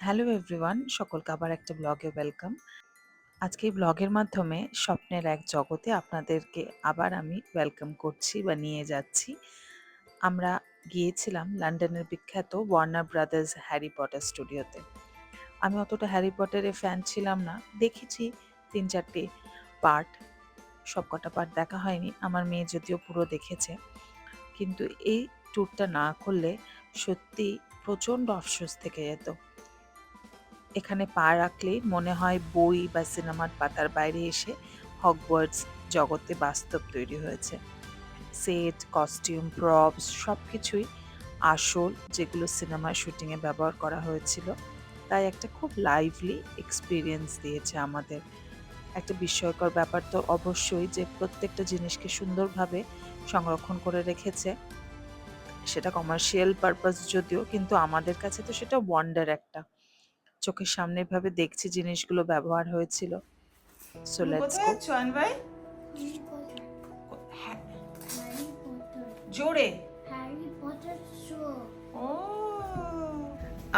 Hello everyone, সকলকে আবার একটা ব্লগে ওয়েলকাম। আজকে এই ব্লগের মাধ্যমে স্বপ্নের এক জগতে আপনাদেরকে আবার আমি ওয়েলকাম করছি বা নিয়ে যাচ্ছি। আমরা গিয়েছিলাম লন্ডনের বিখ্যাত ওয়ার্নার ব্রাদার্স হ্যারি পটার স্টুডিওতে আমি অতটা হ্যারি পটারের ফ্যান ছিলাম না। দেখেছি তিন চারটে পার্ট সব কটা পার্ট দেখা হয়নি। আমার মেয়ে যদিও পুরো দেখেছে। কিন্তু এই ট্যুরটা না করলে সত্যি প্রচণ্ড অফসোস থেকে যেত। এখানে পা রাখলেই মনে হয় বই বা সিনেমার পাতার বাইরে এসে হগওয়ার্ডস জগতে বাস্তব তৈরি হয়েছে। সেট, কস্টিউম, প্রপস সব কিছুই আসল যেগুলো সিনেমার শুটিংয়ে ব্যবহার করা হয়েছিল। তাই একটা খুব লাইভলি এক্সপিরিয়েন্স দিয়েছে আমাদের। একটা বিস্ময়কর ব্যাপার তো অবশ্যই যে প্রত্যেকটা জিনিসকে সুন্দরভাবে সংরক্ষণ করে রেখেছে। সেটা কমার্শিয়াল পারপাস যদিও, কিন্তু আমাদের কাছে তো সেটা ওয়ান্ডার একটা। চোখের সামনে ভাবে দেখছি জিনিসগুলো ব্যবহার হয়েছিল। So let's go Potter. জোরে।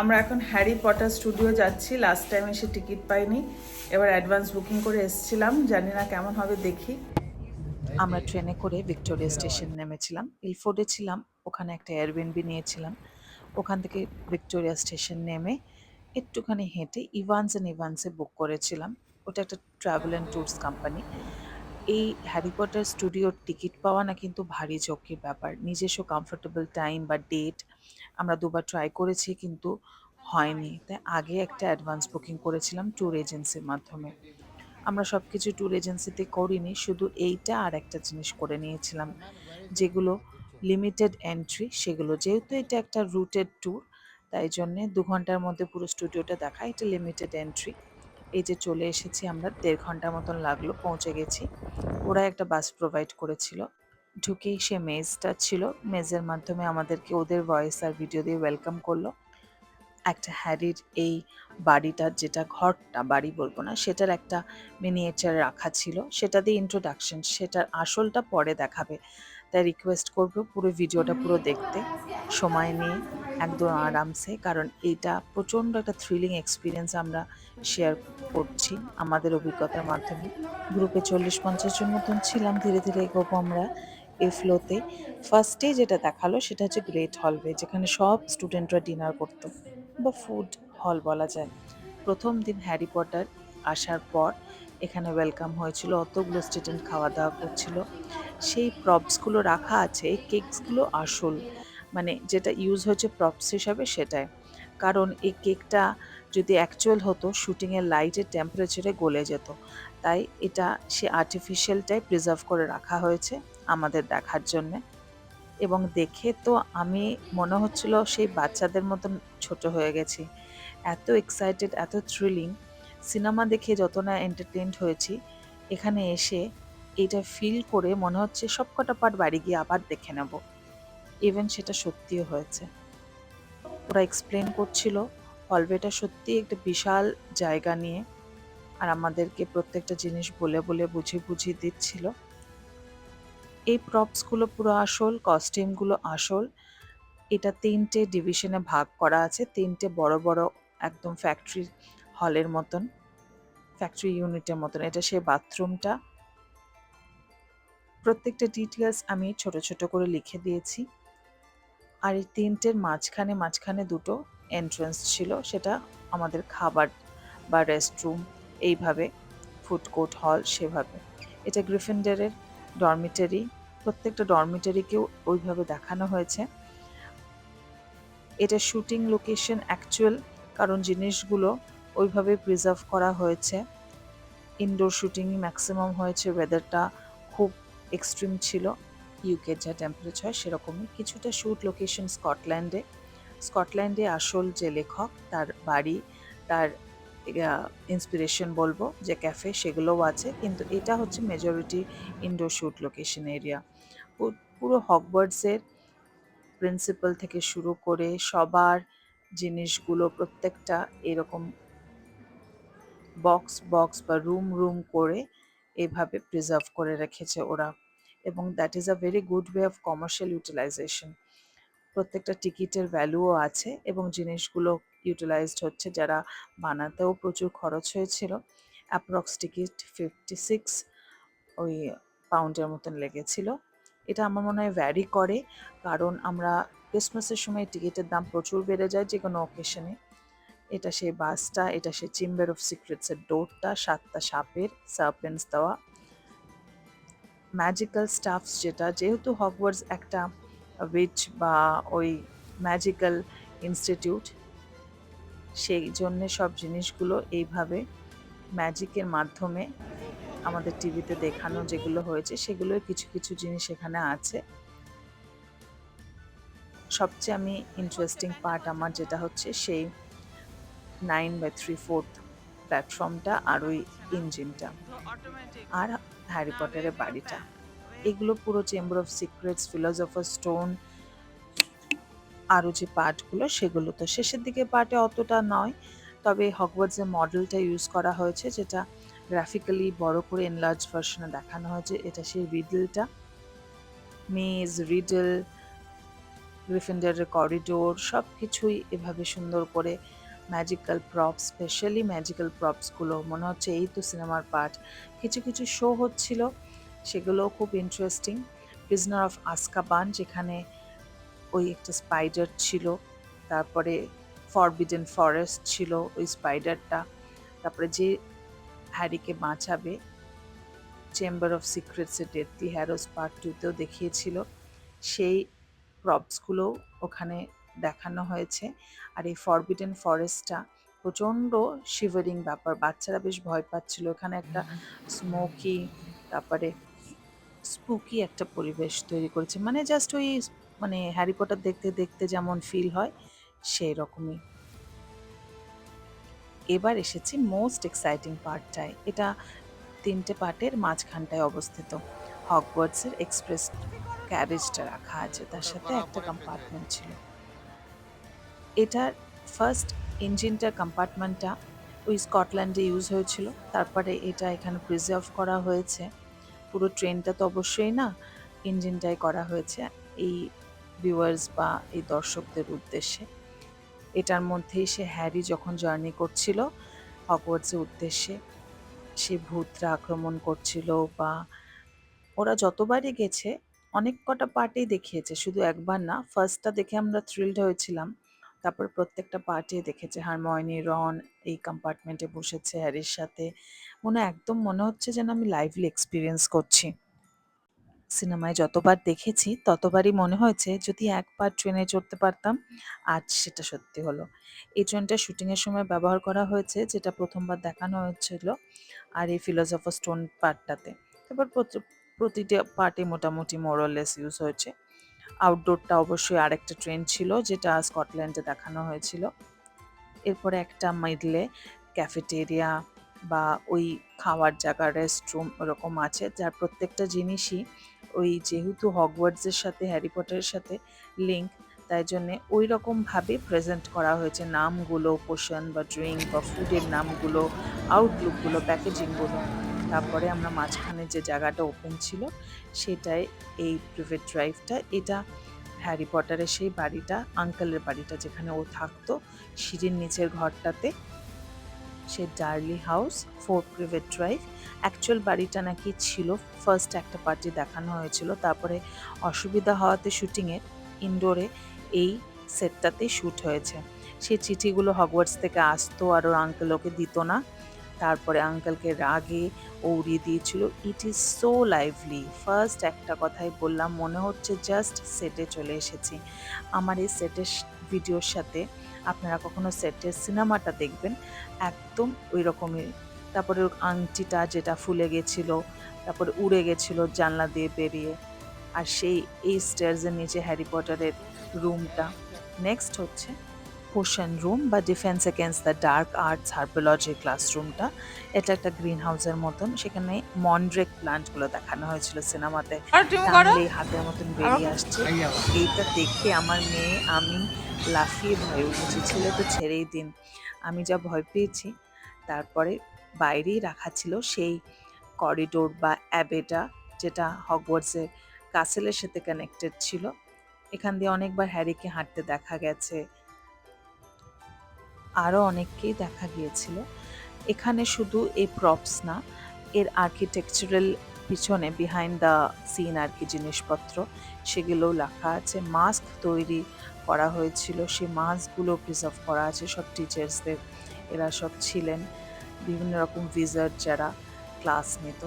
আমরা এখন হ্যারি পটার স্টুডিও যাচ্ছি। লাস্ট টাইম এসে টিকিট পাইনি। এবার অ্যাডভান্স বুকিং করে এসেছিলাম। জানি না কেমন হবে দেখি। আমরা ট্রেনে করে ভিক্টোরিয়া স্টেশন নেমেছিলাম। ইলফোর্ডে ছিলাম। ওখানে একটা এয়ারবিএনবি নিয়েছিলাম। ওখান থেকে ভিক্টোরিয়া স্টেশন নেমে একটুখানি হেঁটে ইভান্স অ্যান্ড ইভান্সে বুক করেছিলাম। ওটা একটা ট্রাভেল অ্যান্ড ট্যুরস কোম্পানি এই হ্যারি পটার স্টুডিওর টিকিট পাওয়া না কিন্তু ভারী ঝক্কির ব্যাপার। নিজস্ব কমফোর্টেবল টাইম বা ডেট আমরা দুবার ট্রাই করেছি কিন্তু হয়নি। তাই আগে একটা অ্যাডভান্স বুকিং করেছিলাম ট্যুর এজেন্সির মাধ্যমে। আমরা সব কিছু ট্যুর এজেন্সিতে করিনি, শুধু এইটা আর একটা জিনিস করে নিয়েছিলাম, যেগুলো লিমিটেড এন্ট্রি সেগুলো। যেহেতু এটা একটা রুটেড ট্যুর তাই জন্যে দু ঘণ্টার মধ্যে পুরো স্টুডিওটা দেখা, এটা লিমিটেড এন্ট্রি এই যে চলে এসেছি আমরা, দেড় ঘণ্টার মতন লাগল, পৌঁছে গেছি। ওরা একটা বাস প্রোভাইড করেছিল। ঢুকেই সে মেজটা ছিল মেজের মাধ্যমে আমাদেরকে ওদের ভয়েস আর ভিডিও দিয়ে ওয়েলকাম করল। একটা হ্যারির এই বাড়িটার যেটা ঘরটা, বাড়ি বলব না, সেটার একটা মিনিয়েচার রাখা ছিল। সেটা দিয়ে ইন্ট্রোডাকশন সেটার আসলটা পরে দেখাবে। তাই রিকোয়েস্ট করব পুরো ভিডিওটা পুরো দেখতে। সময় নিয়ে একদম আরামসে, কারণ এটা প্রচণ্ড একটা থ্রিলিং এক্সপিরিয়েন্স আমরা শেয়ার করছি আমাদের অভিজ্ঞতার মাধ্যমে। গ্রুপে চল্লিশ পঞ্চাশ জন মতন ছিলাম, ধীরে ধীরে এগোবো আমরা এই ফ্লোতে ফার্স্টে যেটা দেখাল সেটা হচ্ছে গ্রেট হলওয়ে যেখানে সব স্টুডেন্টরা ডিনার করতো, বা ফুড হল বলা যায়। প্রথম দিন হ্যারি পটার আসার পর এখানে ওয়েলকাম হয়েছিল, অতগুলো স্টুডেন্ট খাওয়া দাওয়া করছিল। সেই প্রপসগুলো রাখা আছে কেকসগুলো আসল। মানে যেটা ইউজ হয়েছে প্রপস হিসাবে সেটাই। কারণ এই কেকটা যদি অ্যাকচুয়াল হতো শুটিংয়ের লাইটের টেম্পারেচারে গলে যেত। তাই এটা সে আর্টিফিশিয়ালটাই প্রিজার্ভ করে রাখা হয়েছে আমাদের দেখার জন্যে। এবং দেখে তো আমি মনে হচ্ছিল সেই বাচ্চাদের মতন ছোট হয়ে গেছি। এত এক্সাইটেড এত থ্রিলিং সিনেমা দেখে যত না এন্টারটেনড হয়েছি, এখানে এসে এটা ফিল করে মনে হচ্ছে সব কটা পার্ট বাড়ি গিয়ে আবার দেখে নেব। ইভেন সেটা সত্যিও হয়েছে। ওরা এক্সপ্লেন করছিল হলওয়েটা সত্যি একটা বিশাল জায়গা নিয়ে আর আমাদেরকে প্রত্যেকটা জিনিস বলে বলে বুঝিয়ে বুঝিয়ে দিচ্ছিল। এই প্রপসগুলো পুরো আসল কস্টিউমগুলো আসল। এটা তিনটে ডিভিশনে ভাগ করা আছে, তিনটে বড় বড় একদম ফ্যাক্টরি হলের মতন ফ্যাক্টরি ইউনিটের মতন। এটা সেই বাথরুমটা প্রত্যেকটা ডিটেলস আমি ছোট ছোট করে লিখে দিয়েছি। আর এই তিনটের মাঝখানে মাঝখানে দুটো এন্ট্রান্স ছিল, সেটা আমাদের খাবার বা রেস্টরুম এইভাবে ফুড কোর্ট হল সেভাবে। এটা গ্রিফিন্ডারের ডরমিটারি প্রত্যেকটা ডরমিটারিকেও ওইভাবে দেখানো হয়েছে। এটা শুটিং লোকেশন অ্যাকচুয়াল কারণ জিনিসগুলো ওইভাবে প্রিজার্ভ করা হয়েছে। ইনডোর শুটিংই ম্যাক্সিমাম হয়েছে ওয়েদারটা খুব এক্সট্রিম ছিল। ইউকের যা টেম্পারেচার সেরকমই। কিছুটা শ্যুট লোকেশন স্কটল্যান্ডে স্কটল্যান্ডে আসল যে লেখক, তার বাড়ি, তার ইন্সপিরেশন বলব, যে ক্যাফে সেগুলোও আছে। কিন্তু এটা হচ্ছে majority indoor shoot location area পুরো হকবার্ডসের প্রিন্সিপাল থেকে শুরু করে সবার জিনিসগুলো প্রত্যেকটা এরকম বক্স বক্স বা রুম রুম করে এভাবে প্রিজার্ভ করে রেখেছে ওরা। এবং that is a very good way of commercial utilization প্রত্যেকটা টিকিটের ভ্যালুও আছে এবং জিনিসগুলো ইউটিলাইজড হচ্ছে যারা বানাতেও প্রচুর খরচ হয়েছিল। অ্যাপ্রক্স টিকিট ফিফটি সিক্স ওই পাউন্ডের মতন লেগেছিল। এটা আমার মনে হয় ভ্যারি করে, কারণ আমরা ক্রিসমাসের সময় টিকিটের দাম প্রচুর বেড়ে যায় যে কোনো অকেশনে এটা সেই বাসটা এটা সেই চিম্বার অফ সিক্রেটসের ডোরটা সাতটা সাপের সার্পেন্স দেওয়া ম্যাজিক্যাল স্টাফস যেটা, যেহেতু হগওয়ার্ডস একটা উইচ বা ওই ম্যাজিক্যাল ইনস্টিটিউট সেই জন্যে সব জিনিসগুলো এইভাবে ম্যাজিকের মাধ্যমে আমাদের টিভিতে দেখানো যেগুলো হয়েছে সেগুলোর কিছু কিছু জিনিস এখানে আছে। সবচেয়ে আমি ইন্টারেস্টিং পার্ট আমার যেটা হচ্ছে সেই নাইন বাই থ্রি ফোর্থ প্ল্যাটফর্মটা আর ওই ইঞ্জিনটা আর হ্যারি পটারের বাড়িটা। এগুলো পুরো chamber of secrets philosopher stone আরও যে পার্টগুলো সেগুলো তো শেষের দিকে পার্টে অতটা নয়। তবে হগওয়ার্ডসের মডেলটা ইউজ করা হয়েছে, যেটা গ্রাফিক্যালি বড় করে এনলার্জ ভার্সনে দেখানো হয়েছে। এটা সেই রিডলটা মেজ রিডল গ্রিফিন্ডারের করিডোর সব কিছুই এভাবে সুন্দর করে ম্যাজিক্যাল প্রপস স্পেশালি ম্যাজিক্যাল প্রপসগুলো মনে হচ্ছে এই তো সিনেমার পার্ট কিছু কিছু শো হচ্ছিল সেগুলোও খুব ইন্টারেস্টিং প্রিজনার অফ আসকাবান যেখানে ওই একটা স্পাইডার ছিল। তারপরে ফরবিডেন ফরেস্ট ছিল ওই স্পাইডারটা তারপরে যে হ্যারিকে বাঁচাবে চেম্বার অফ সিক্রেটসের ডেথলি হ্যারোস পার্ট টুতেও দেখিয়েছিল। সেই প্রপসগুলো ওখানে দেখানো হয়েছে। আর এই ফরবিডেন ফরেস্টটা প্রচণ্ড শিভারিং ব্যাপার। বাচ্চারা বেশ ভয় পাচ্ছিল। এখানে একটা স্মোকি তারপরে স্পুকি একটা পরিবেশ তৈরি করেছে। মানে জাস্ট ওই মানে হ্যারি পটার দেখতে দেখতে যেমন ফিল হয় সেই রকমই এবার এসেছি মোস্ট এক্সাইটিং পার্টটায় এটা তিনটে পার্টের মাঝখানটায় অবস্থিত। হগওয়ার্ডসের এক্সপ্রেস ক্যাবেজটা রাখা আছে। তার সাথে একটা কম্পার্টমেন্ট ছিল। এটার ফার্স্ট ইঞ্জিনটার কম্পার্টমেন্টটা ওই স্কটল্যান্ডে ইউজ হয়েছিল। তারপরে এটা এখানে প্রিজার্ভ করা হয়েছে। পুরো ট্রেনটা তো অবশ্যই না ইঞ্জিনটাই করা হয়েছে এই ভিউয়ার্স বা এই দর্শকদের উদ্দেশ্যে। এটার মধ্যেই সে হ্যারি যখন জার্নি করছিল হগওয়ার্ডসের উদ্দেশ্যে সে ভূতরা আক্রমণ করছিল বা ওরা যতবারই গেছে, অনেক কটা পার্টেই দেখিয়েছে। শুধু একবার না ফার্স্টটা দেখে আমরা থ্রিলড হয়েছিলাম। তারপর প্রত্যেকটা পার্টে দেখেছে। হারময়নি রন এই কম্পার্টমেন্টে বসেছে হ্যারির সাথে। মনে একদম মনে হচ্ছে যেন আমি লাইভলি এক্সপিরিয়েন্স করছি। সিনেমায় যতবার দেখেছি, ততবারই মনে হয়েছে যদি একবার ট্রেনে চড়তে পারতাম, আজ সেটা সত্যি হলো। এই ট্রেনটা শুটিংয়ের সময় ব্যবহার করা হয়েছে, যেটা প্রথমবার দেখানো হয়েছিল, আর এই ফিলোসফার স্টোন পার্টটাতে তারপর প্রতি- প্রতিটা পার্টে মোটামুটি মোরলেস ইউজ হয়েছে। আউটডোরটা অবশ্যই আরেকটা ট্রেন ছিল, যেটা স্কটল্যান্ডে দেখানো হয়েছিল। এরপরে একটা মিডলে ক্যাফেটেরিয়া বা ওই খাওয়ার জায়গা রেস্টরুম ওরকম আছে, যার প্রত্যেকটা জিনিসই ওই যেহেতু হগওয়ার্ডসের সাথে হ্যারি পটারের সাথে লিঙ্ক তাই জন্যে ওই রকমভাবে প্রেজেন্ট করা হয়েছে। নামগুলো পোষণ বা ড্রিঙ্ক বা ফুডের নামগুলো আউটলুকগুলো প্যাকেজিংগুলো তারপরে আমরা মাঝখানে যে জায়গাটা ওপেন ছিল সেটাই এই প্রিভেট ড্রাইভটা এটা হ্যারি পটারের সেই বাড়িটা আঙ্কেলের বাড়িটা যেখানে ও থাকতো, সিঁড়ির নিচের ঘরটাতে, সে Dursley house four Privet Drive actual বাড়িটা নাকি ছিল ফার্স্ট একটা পার্টি দেখানো হয়েছিল, তারপরে অসুবিধা হওয়াতে শুটিংয়ের ইনডোরে এই সেটটাতে শ্যুট হয়েছে। সেই চিঠিগুলো হগওয়ার্ডস থেকে আসতো, আর ওর আঙ্কেল ওকে দিত না। তারপরে আঙ্কেলকে রাগে উড়িয়ে দিয়েছিল। It is so lively first একটা কথাই বললাম, মনে হচ্ছে জাস্ট সেটে চলে এসেছি। আমার এই সেটের ভিডিওর সাথে আপনারা কখনো সেটের সিনেমাটা দেখবেন, একদম ওই রকমই তারপরে আংটিটা যেটা ফুলে গেছিল, তারপরে উড়ে গেছিল জানলা দিয়ে বেরিয়ে। আর সেই এই স্টেয়ার্সের নিচে হ্যারি পটারের রুমটা নেক্সট হচ্ছে পোশন রুম বা defence against the dark arts herbology ক্লাসরুমটা এটা একটা গ্রিন হাউসের মতন। সেখানে মনড্রেক প্লান্টগুলো দেখানো হয়েছিল সিনেমাতে হাতের মতন বেরিয়ে আসছে। এইটা দেখে আমার মেয়ে আমি লাফিয়ে ভয়ে উঠেছি। ছেলে তো ছেড়েই দিন। আমি যা ভয় পেয়েছি তারপরে বাইরেই রাখা ছিল সেই করিডোর বা অ্যাবেটা যেটা হগওয়ার্ডসের কাসেলের সাথে কানেক্টেড ছিল। এখান দিয়ে অনেকবার হ্যারিকে হাঁটতে দেখা গেছে। আরও অনেককেই দেখা গিয়েছিল। এখানে শুধু এই প্রপস না, এর আর্কিটেকচারাল পিছনে বিহাইন্ড দ্য সিন আর কি জিনিসপত্র, সেগুলোও লেখা আছে। মাস্ক তৈরি করা হয়েছিল, সেই মাস্কগুলো প্রিজার্ভ করা আছে। সব টিচার্সদের এরা সব ছিলেন। বিভিন্ন রকম ভিজার যারা ক্লাস নিত।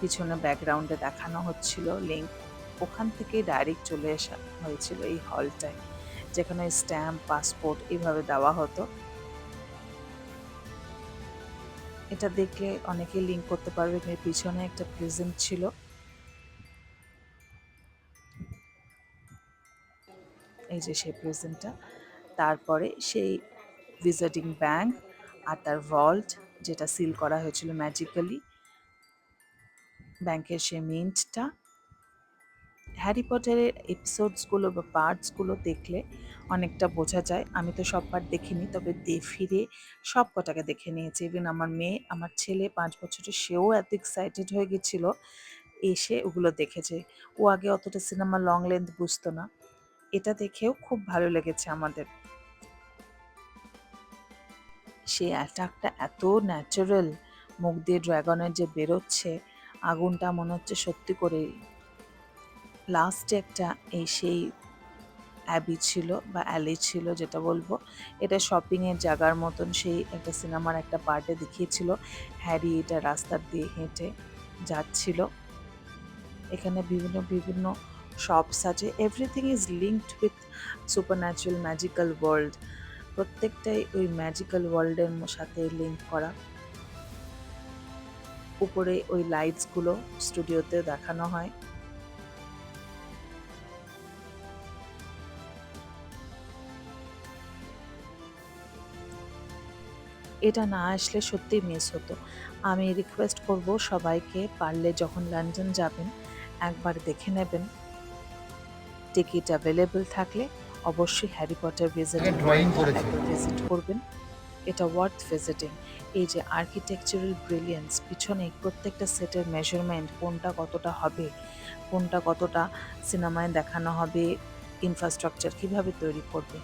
পিছনে ব্যাকগ্রাউন্ডে দেখানো হচ্ছিল লিঙ্ক ওখান থেকে ডাইরেক্ট চলে আসা হয়েছিল এই হলটায় যেখানে স্ট্যাম্প, পাসপোর্ট এইভাবে দেওয়া হতো। এটা দেখলে অনেকে লিঙ্ক করতে পারবে, এর পিছনে একটা প্রেজেন্ট ছিল। এই যে সেই প্রেজেন্টটা তারপরে সেই ভিজিটিং ব্যাংক আর তার ভল্ট যেটা সিল করা হয়েছিল ম্যাজিক্যালি ব্যাংকের সেই মিন্টটা হ্যারি পটারের এপিসোডসগুলো বা পার্টসগুলো দেখলে অনেকটা বোঝা যায়। আমি তো সব পার্ট দেখিনি, তবে দে ফিরে সব কটাকে দেখে নিয়েছি। ইভেন আমার মেয়ে, আমার ছেলে পাঁচ বছরের সেও এত এক্সাইটেড হয়ে গেছিল, এসে ওগুলো দেখেছে। ও আগে অতটা সিনেমা লং লেন্থ বুঝতো না। এটা দেখেও খুব ভালো লেগেছে আমাদের। সেই অ্যাটাকটা এত ন্যাচারাল মুখ দিয়ে ড্রাগনের যে বেরোচ্ছে, আগুনটা মনে হচ্ছে সত্যি করে লাস্টে একটা এই সেই অ্যাবি ছিল বা অ্যালি ছিল যেটা বলব, এটা শপিংয়ের জায়গার মতন সেই একটা সিনেমার একটা পার্টে দেখিয়েছিল। হ্যারি এটা রাস্তা দিয়ে হেঁটে যাচ্ছিল। এখানে বিভিন্ন বিভিন্ন শপস আছে। Everything is linked with super natural magical world প্রত্যেকটাই ওই ম্যাজিক্যাল ওয়ার্ল্ডের সাথে লিঙ্ক করা। উপরে ওই লাইটসগুলো স্টুডিওতে দেখানো হয়। এটা না আসলে সত্যি মিস হতো। আমি রিকোয়েস্ট করব সবাইকে পারলে যখন লন্ডন যাবেন একবার দেখে নেবেন। টিকিট অ্যাভেলেবল থাকলে অবশ্যই হ্যারি পটার ভিজিটিং ভিজিট করবেন এটা ওয়ার্থ ভিজিটিং এই যে আর্কিটেকচারাল ব্রিলিয়েন্স পিছনে প্রত্যেকটা সেটের মেজারমেন্ট কোনটা কতটা হবে কোনটা কতটা সিনেমায় দেখানো হবে ইনফ্রাস্ট্রাকচার কীভাবে তৈরি করবে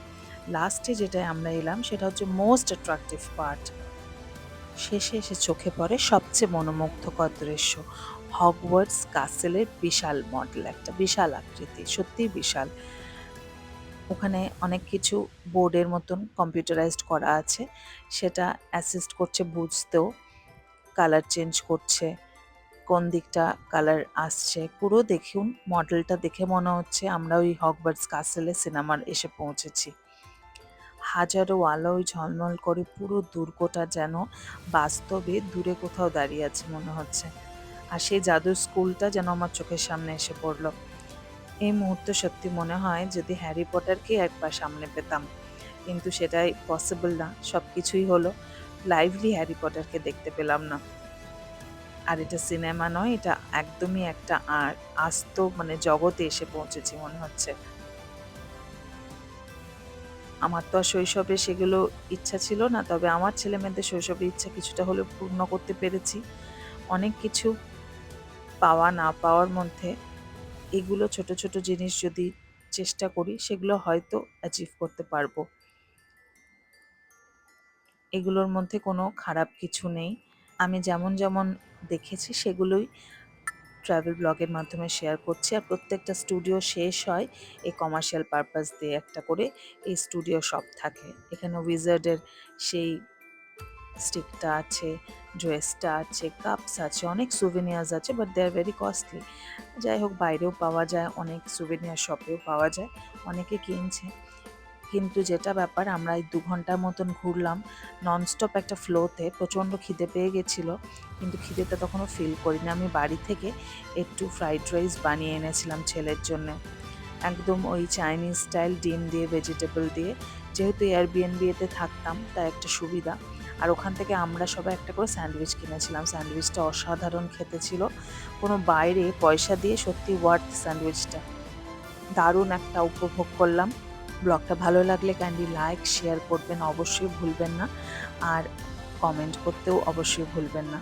লাস্টে যেটা আমরা এলাম, সেটা হচ্ছে মোস্ট অ্যাট্রাকটিভ পার্ট শেষে এসে চোখে পড়ে সবচেয়ে মনোমুগ্ধকর দৃশ্য হগওয়ার্ডস কাসেলের বিশাল মডেল একটা বিশাল আকৃতি, সত্যিই বিশাল। ওখানে অনেক কিছু বোর্ডের মতন কম্পিউটারাইজড করা আছে, সেটা অ্যাসিস্ট করছে বুঝতেও কালার চেঞ্জ করছে, কোন দিকটা কালার আসছে, পুরো দেখুন মডেলটা দেখে মনে হচ্ছে আমরা ওই হগবার্ডস কাসেলে সিনেমার এসে পৌঁছেছি। হাজারো আলোয় ঝলমল করে পুরো দুর্গটা যেন বাস্তবে দূরে কোথাও দাঁড়িয়ে আছে মনে হচ্ছে। আর সেই জাদুর স্কুলটা যেন আমার চোখের সামনে এসে পড়ল। এই মুহূর্তে সত্যি মনে হয় যদি হ্যারি পটারকে একবার সামনে পেতাম। কিন্তু সেটাই পসিবল না সব কিছুই হলো। লাইভলি হ্যারি পটারকে দেখতে পেলাম না। আর এটা সিনেমা নয়, এটা একদমই একটা আর আস্ত মানে জগতে এসে পৌঁছেছি মনে হচ্ছে। আমার তো আর শৈশবে সেগুলো ইচ্ছা ছিল না, তবে আমার ছেলে মেয়েদের শৈশবে ইচ্ছা কিছুটা হলেও পূর্ণ করতে পেরেছি। অনেক কিছু পাওয়া না পাওয়ার মধ্যে এগুলো ছোট ছোট জিনিস যদি চেষ্টা করি, সেগুলো হয়তো অ্যাচিভ করতে পারব। এগুলোর মধ্যে কোনো খারাপ কিছু নেই। আমি যেমন যেমন দেখেছি, সেগুলোই ট্রাভেল ব্লগের মাধ্যমে শেয়ার করছি আর প্রত্যেকটা স্টুডিও শেষ হয় এই কমার্শিয়াল পারপাস দিয়ে একটা করে এই স্টুডিও শপ থাকে। এখানে উইজার্ডের সেই স্টিকটা আছে ড্রেসটা আছে কাপস আছে, অনেক সুভেনিয়ার্স আছে but they are very costly যাই হোক, বাইরেও পাওয়া যায়, অনেক সুভেনিয়ার শপেও পাওয়া যায়, অনেকে কিনছে। কিন্তু যেটা ব্যাপার, আমরা এই দু ঘণ্টার মতন ঘুরলাম ননস্টপ একটা ফ্লোতে প্রচণ্ড খিদে পেয়ে গেছিল, কিন্তু খিদেটা তখনও ফিল করিনি। আমি বাড়ি থেকে একটু ফ্রাইড রাইস বানিয়ে এনেছিলাম ছেলের জন্য। একদম ওই চাইনিজ স্টাইল ডিম দিয়ে ভেজিটেবল দিয়ে। যেহেতু এয়ারবিএনবিএতে থাকতাম, তাই একটা সুবিধা। আর ওখান থেকে আমরা সবাই একটা করে স্যান্ডউইচ কিনেছিলাম। স্যান্ডউইচটা অসাধারণ খেতে ছিল। কোনো বাইরে পয়সা দিয়ে সত্যি ওয়ার্থ স্যান্ডউইচটা। দারুণ একটা উপভোগ করলাম। ব্লগটা ভালো লাগলে ক্যান্ডি লাইক শেয়ার করবেন, অবশ্যই ভুলবেন না। আর কমেন্ট করতেও অবশ্যই ভুলবেন না।